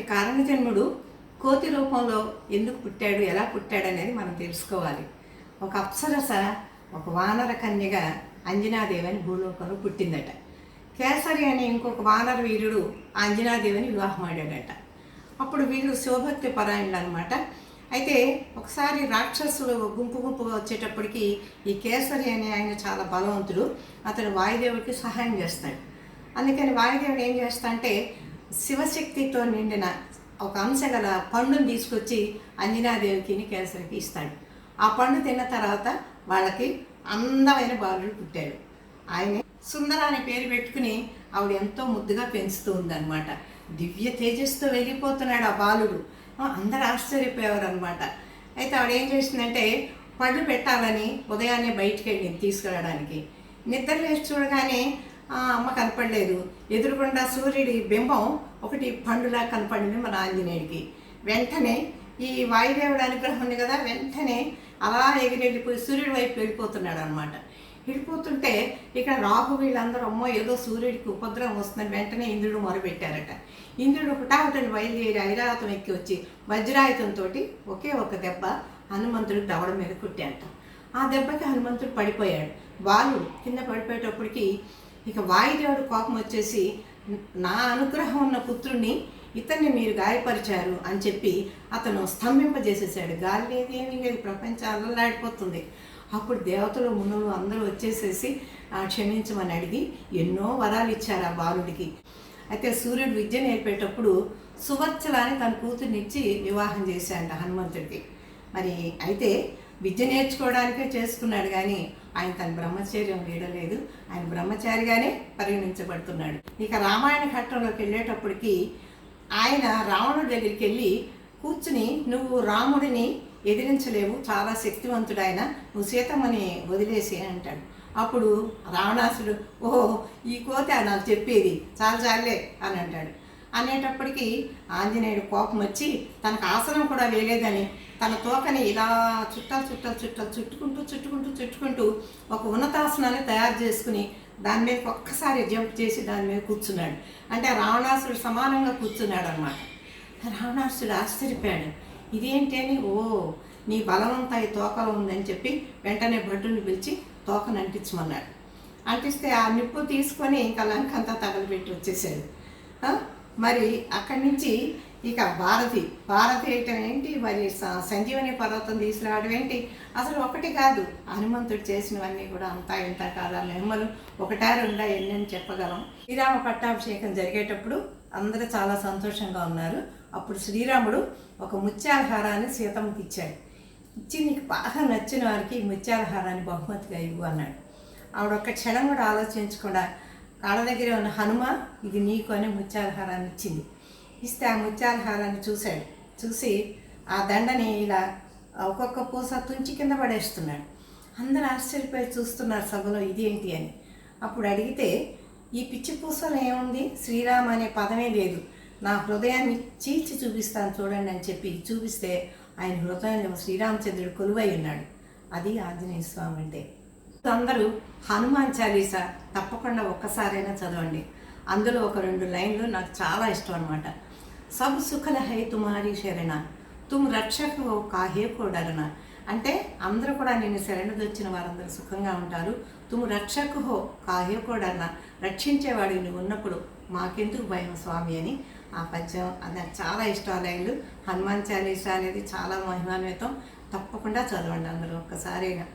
అంతటి కారణజన్ముడు కోతి రూపంలో ఎందుకు పుట్టాడు ఎలా పుట్టాడు అనేది మనం తెలుసుకోవాలి. ఒక అప్సరస ఒక వానర కన్యగా అంజనాదేవి అని భూలోకంలో పుట్టిందట. కేసరి అనే ఇంకొక వానర వీరుడు ఆ అంజనాదేవిని వివాహమాడాడట అప్పుడు వీళ్ళు శివభక్తి పరాయణులు అనమాట అయితే ఒకసారి రాక్షసులు గుంపు గుంపుగా వచ్చేటప్పటికి ఈ కేసరి అనే ఆయన చాలా బలవంతుడు. అతడు వాయుదేవుడికి సహాయం చేస్తాడు. అందుకని వాయుదేవుడు ఏం చేస్తా అంటే శివశక్తితో నిండిన ఒక అంశ గల పండుని తీసుకొచ్చి అంజనాదేవికిని కేసరికి ఇస్తాడు. ఆ పండు తిన్న తర్వాత వాళ్ళకి అందమైన బాలుడు పుట్టాడు. ఆయన సుందర అనే పేరు పెట్టుకుని ఆవిడ ఎంతో ముద్దుగా పెంచుతూ ఉందన్నమాట. దివ్య తేజస్తో వెళ్ళిపోతున్నాడు ఆ బాలుడు. అందరు ఆశ్చర్యపోయేవారు అనమాట అయితే ఆవిడ ఏం చేసిందంటే పళ్ళు పెట్టాలని ఉదయాన్నే బయటికి వెళ్ళింది తీసుకురావడానికి నిద్ర లేచి చూడగానే ఆ, అమ్మ కనపడలేదు. ఎదురుగుండా సూర్యుడి బింబం ఒకటి పండులా కనపడింది మన ఆంజనేయుడికి. వెంటనే ఈ వాయుదేవుడి అనుగ్రహం ఉంది కదా వెంటనే అలా ఎగిరెళ్ళిపోయి సూర్యుడి వైపు వెళ్ళిపోతున్నాడు అనమాట వెళ్ళిపోతుంటే ఇక్కడ రాహు వీళ్ళందరూ అమ్మో ఏదో సూర్యుడికి ఉపద్రవం వస్తుందని వెంటనే ఇంద్రుడు మొరపెట్టారట. ఇంద్రుడు హుటాహుటని బయలుదేరి ఐరావతం ఎక్కి వచ్చి వజ్రాయుధంతో ఒకే ఒక దెబ్బ హనుమంతుడికి దవడ మీద కుట్టాడట. ఆ దెబ్బకి హనుమంతుడు పడిపోయాడు. బాలు కింద పడిపోయేటప్పటికి ఇక వాయుదేవుడు కోపం వచ్చేసి నా అనుగ్రహం ఉన్న పుత్రుణ్ణి ఇతన్ని మీరు గాయపరిచారు అని చెప్పి అతను స్తంభింపజేసేసాడు. గాలి లేదు ఏమీ లేదు ప్రపంచం అల్లలాడిపోతుంది అప్పుడు దేవతలు మునులు అందరూ వచ్చేసేసి క్షమించమని అడిగి ఎన్నో వరాలు ఇచ్చారు ఆ బాలుడికి. అయితే సూర్యుడు విద్య నేర్పేటప్పుడు సువర్చల తన కూతుర్నిచ్చి వివాహం చేశాడు హనుమంతుడికి. మరి అయితే విద్య నేర్చుకోవడానికే చేసుకున్నాడు కానీ ఆయన తన బ్రహ్మచర్యం వీడలేదు. ఆయన బ్రహ్మచారిగానే పరిగణించబడుతున్నాడు. ఇక రామాయణ ఘట్టంలోకి వెళ్ళేటప్పటికి ఆయన రావణుడి దగ్గరికి వెళ్ళి కూర్చుని నువ్వు రాముడిని ఎదిరించలేవు. చాలా శక్తివంతుడు ఆయన. నువ్వు సీతమ్మని వదిలేసి అంటాడు. అప్పుడు రావణాసుడు ఓహో ఈ కోత నాకు చెప్పేది. చాలా చాలే అని అంటాడు. అనేటప్పటికీ ఆంజనేయుడు కోపం వచ్చి తనకు ఆసనం కూడా వేయలేదని తన తోకని ఇలా చుట్టాలు చుట్టాలు చుట్టాలు చుట్టుకుంటూ చుట్టుకుంటూ చుట్టుకుంటూ ఒక ఉన్నతాసనాన్ని తయారు చేసుకుని దాని మీద ఒక్కసారి జంప్ చేసి దాని మీద కూర్చున్నాడు. అంటే రావణాసుడు సమానంగా కూర్చున్నాడు అనమాట రావణాసుడు ఆశ్చర్యపోయాడు. ఇదేంటి అని? ఓ నీ బలవంతా ఈ తోకలో ఉందని చెప్పి వెంటనే భటుని పిలిచి తోకను అంటించమన్నాడు. అంటిస్తే ఆ నిప్పు తీసుకొని ఇంకా లంకంతా తగలబెట్టి వచ్చేసాడు. మరి అక్కడి నుంచి ఇక భారతి భారతి వేయటం ఏంటి? మరి సంజీవని పర్వతం తీసుకురావడం ఏంటి? అసలు ఒకటి కాదు హనుమంతుడు చేసినవన్నీ కూడా అంతా ఇంత కాదా నెమ్మలు ఒకటా రెండా ఎన్నని చెప్పగలం. శ్రీరామ పట్టాభిషేకం జరిగేటప్పుడు అందరూ చాలా సంతోషంగా ఉన్నారు. అప్పుడు శ్రీరాముడు ఒక ముత్యాలహారాన్ని సీతమ్మకి ఇచ్చాడు. ఇచ్చి నీకు బాగా నచ్చిన వారికి ఈ బహుమతిగా ఇవ్వు అన్నాడు. ఆవిడ ఒక్క క్షణం కూడా ఆలోచించకుండా కాళ్ళ దగ్గర ఉన్న హనుమ ఇది నీకు అని ముత్యాలహారాన్ని ఇచ్చింది. ఇస్తే ఆ ముత్యాలహారాన్ని చూశాడు. చూసి ఆ దండని ఇలా ఒక్కొక్క పూస తుంచి కింద పడేస్తున్నాడు. అందరూ ఆశ్చర్యపోయి చూస్తున్నారు సభలో ఇదేంటి అని. అప్పుడు అడిగితే ఈ పిచ్చి పూసలో ఏముంది? శ్రీరామ్ అనే పదమే లేదు. నా హృదయాన్ని చీల్చి చూపిస్తాను చూడండి అని చెప్పి చూపిస్తే ఆయన హృదయంలో శ్రీరామచంద్రుడు కొలువై ఉన్నాడు. అది ఆంజనేయ స్వామి అంటే. అందరూ హనుమాన్ చాలీసా తప్పకుండా ఒక్కసారైనా చదవండి. అందులో ఒక రెండు లైన్లు నాకు చాలా ఇష్టం అనమాట సబ్ సుఖల హై తుమారి శరణ తుమ్ రక్షక హో కాహే కోడరణ అంటే అందరూ కూడా నేను శరణదొచ్చిన వారందరూ సుఖంగా ఉంటారు. తుమ్ రక్షకు హో కాహే కోడరణ రక్షించేవాడు నువ్వు ఉన్నప్పుడు మాకెందుకు భయం స్వామి అని ఆ పద్యం. అది నాకు చాలా ఇష్టం ఆ లైన్లు. హనుమాన్ చాలీసా అనేది చాలా మహిమాన్వితం. తప్పకుండా చదవండి అందరూ ఒక్కసారైనా.